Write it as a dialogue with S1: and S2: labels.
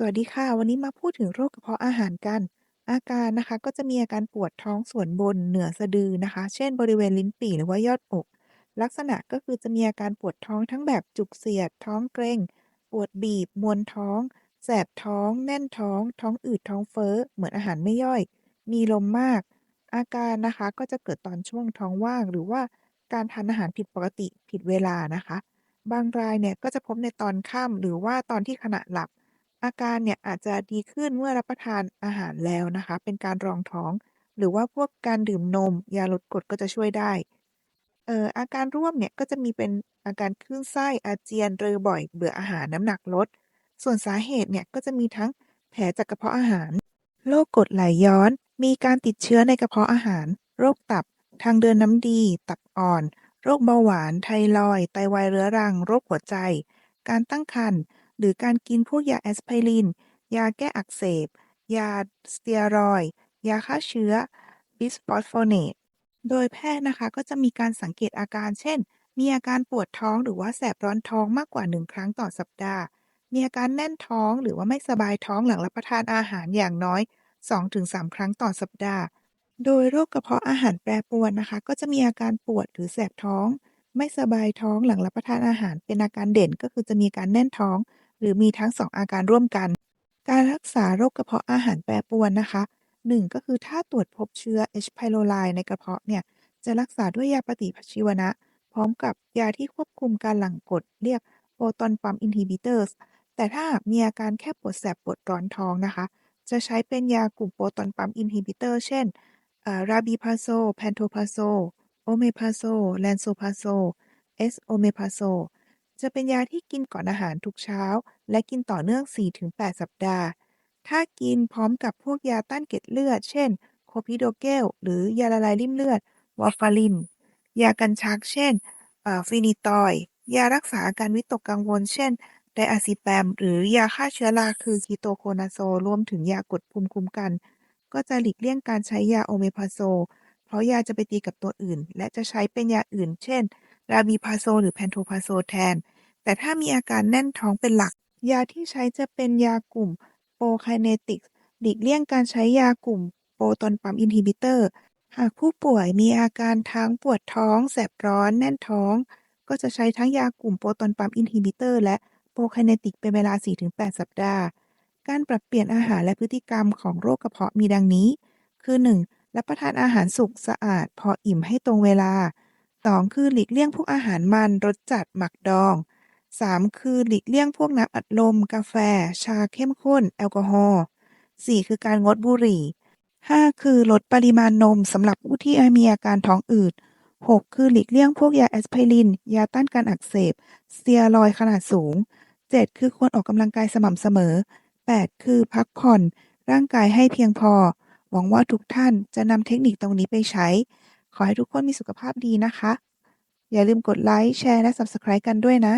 S1: สวัสดีค่ะ วันนี้มาพูดถึงโรคกระเพาะอาหารกัน อาการนะคะ ก็จะมีอาการปวดท้องส่วนบนเหนือสะดือนะคะ เช่น บริเวณลิ้นปี่หรือว่ายอดอก ลักษณะก็คือจะมีอาการปวดท้องทั้งแบบจุกเสียด ท้องเกร็ง ปวดบีบ มวนท้อง แสบท้อง แน่นท้อง ท้องอืด ท้องเฟ้อ เหมือนอาหารไม่ย่อย มีลมมาก อาการนะคะก็จะเกิดตอนช่วงท้องว่าง หรือว่าการทานอาหารผิดปกติผิดเวลานะคะ บางรายเนี่ยก็จะพบในตอนค่ำหรือว่าตอนที่ขณะหลับ อาการเนี่ยอาจจะดีขึ้นเมื่อรับประทานอาหารแล้วนะคะ เป็นการรองท้อง หรือว่าพวกการดื่มนม ยาลดกรดก็จะช่วยได้ เอ่อ อาการร่วมเนี่ยก็จะมีเป็นอาการคลื่นไส้ อาเจียน เรอบ่อย เบื่ออาหาร น้ำหนักลด ส่วนสาเหตุเนี่ยก็จะมีทั้งแผลจากกระเพาะอาหาร โรคกรดไหลย้อน มีการติดเชื้อในกระเพาะอาหาร โรคตับ ทางเดินน้ำดี ตับอ่อน โรคเบาหวาน ไทรอยด์ ไตวายเรื้อรัง โรคหัวใจ การตั้งครรภ์ หรือการกินพวกยาแอสไพริน ยาแก้อักเสบ ยาสเตียรอย ยาฆ่าเชื้อบิสฟอสโฟเนต โดยแพทย์นะคะก็จะมีการสังเกตอาการ เช่น มีอาการปวดท้องหรือว่าแสบร้อนท้องมากกว่า 1 ครั้งต่อสัปดาห์ มีอาการแน่นท้องหรือว่าไม่สบายท้องหลังรับประทานอาหารอย่างน้อย 2-3 ครั้งต่อสัปดาห์ โดยโรคกระเพาะอาหารแปรปรวนนะคะ ก็จะมีอาการปวดหรือแสบท้อง ไม่สบายท้องหลังรับประทานอาหารเป็นอาการเด่นก็คือจะมีการแน่นท้อง หรือมีทั้ง 2 อาการร่วมกัน การรักษาโรคกระเพาะอาหารแปรปรวนนะคะ 1 ก็คือถ้าตรวจพบเชื้อ H. pylori ในกระเพาะเนี่ย จะรักษาด้วยยาปฏิชีวนะ พร้อมกับยาที่ควบคุมการหลั่งกรดเรียก proton pump inhibitors แต่ถ้ามีอาการแค่ปวดแสบปวดร้อนท้องนะคะ จะใช้เป็นยากลุ่ม proton pump inhibitor เช่นอ่า rabeprazole pantoprazole omeprazole lansoprazole esomeprazole จะเป็นยาที่กินก่อนอาหารทุกเช้า และกินต่อเนื่อง 4-8 สัปดาห์ ถ้ากินพร้อมกับพวกยาต้านเกล็ดเลือด เช่น clopidogrel หรือยาละลายริ่มเลือด warfarin ยากันชัก เช่นอ่า phenytoin ยารักษาอาการวิตกกังวล เช่น diazepam หรือยาฆ่าเชื้อราคือ ketoconazole รวมถึงยากดภูมิคุ้มกัน ก็จะหลีกเลี่ยงการใช้ยา omeprazole เพราะยาจะไปตีกับตัวอื่น และจะใช้เป็นยาอื่น เช่น rabeprazole หรือ pantoprazole แทน แต่ถ้ามีอาการแน่นท้องเป็นหลัก ยาที่ใช้จะเป็นยากลุ่ม prokinetics หลีกเลี่ยงการใช้ยากลุ่ม proton pump inhibitor หากผู้ป่วยมีอาการทั้งปวดท้อง แสบร้อน แน่นท้อง ก็จะใช้ทั้งยากลุ่ม proton pump inhibitor และ prokinetics เป็นเวลา 4-8 สัปดาห์ การปรับเปลี่ยนอาหารและพฤติกรรมของโรคกระเพาะมีดังนี้ คือ 1. รับประทานอาหารสุกสะอาด พออิ่มให้ตรงเวลา 2. คือหลีกเลี่ยงพวกอาหารมัน รสจัด หมักดอง 3. คือหลีกเลี่ยงพวกน้ำอัดลม กาแฟ ชาเข้มข้น แอลกอฮอล์ 4. คือการงดบุหรี่ 5. คือลดปริมาณนมสำหรับผู้ที่มีอาการท้องอืด 6. คือหลีกเลี่ยงพวกยาแอสไพริน ยาต้านการอักเสบ สเตียรอยขนาดสูง 7. คือควรออกกำลังกายสม่ำเสมอ 8. คือพักผ่อน ร่างกายให้เพียงพอ หวังว่าทุกท่านจะนำเทคนิคตรงนี้ไปใช้ ขอให้ทุกคนมีสุขภาพดีนะคะ อย่าลืมกดไลค์ แชร์ และ Subscribe กันด้วยนะ